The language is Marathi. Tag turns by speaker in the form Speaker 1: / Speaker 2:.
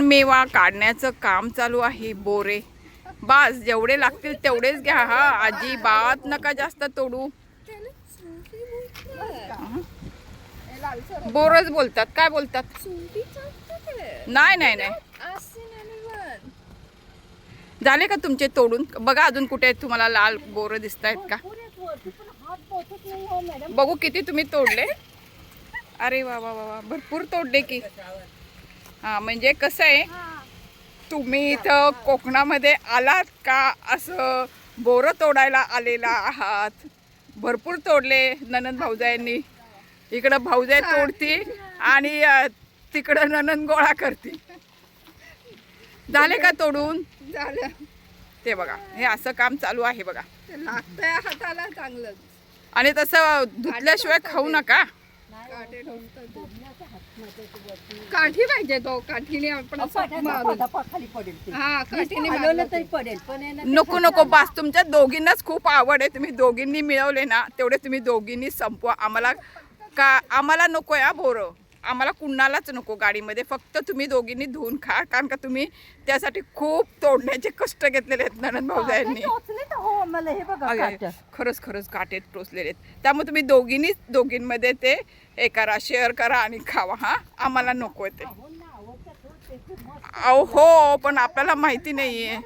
Speaker 1: मेवा काढण्याचं काम चालू आहे बोरे. बास जेवढे लागतील तेवढेच घ्या. हा अजिबात नका जास्त तोडू. बोरच बोलतात. काय बोलतात? नाही नाही नाही. झाले का तुमचे तोडून? बघा अजून कुठे आहेत तुम्हाला लाल बोर दिसत आहेत का? बघू किती तुम्ही तोडले. अरे वा वा वा वा. भरपूर तोडले की. हा म्हणजे कसं आहे तुम्ही इथं कोकणामध्ये आलात का? असं बोरं तोडायला आलेला आहात. भरपूर तोडले ननंद भाऊजायांनी. इकडं भाऊजाई तोडती आणि तिकडं ननंद गोळा करते झाले का तोडून?
Speaker 2: झालं.
Speaker 1: ते बघा हे असं काम चालू आहे बघा.
Speaker 2: लागतंय हाताला चांगलं
Speaker 1: आणि तसं धुतल्याशिवाय खाऊ नका.
Speaker 2: काठी पाहिजे तो काठीने आपण.
Speaker 3: खाली पडेल.
Speaker 2: हा काठीने
Speaker 3: तरी
Speaker 2: ते.
Speaker 3: पडेल पण
Speaker 1: नको नको बास तुमच्या दोघींनाच खूप आवड आहे तुम्ही दोघींनी मिळवले ना तेवढे तुम्ही दोघींनी संपवा आम्हाला का आम्हाला नको आहे हा बोरं आम्हाला कुणालाच नको गाडीमध्ये फक्त तुम्ही दोघींनी धुवून खा कारण का तुम्ही त्यासाठी खूप तोडण्याचे कष्ट घेतलेले आहेत
Speaker 3: टोचले तर हो मला हे बघा काट्या.
Speaker 1: खरंच खरंच काटेत टोचलेले आहेत त्यामुळे तुम्ही दोघींनीच दोघींमध्ये ते हे करा शेअर करा आणि खावा हा आम्हाला नको आहे ते
Speaker 3: हो.
Speaker 1: अहो हो पण आपल्याला माहिती नाहीये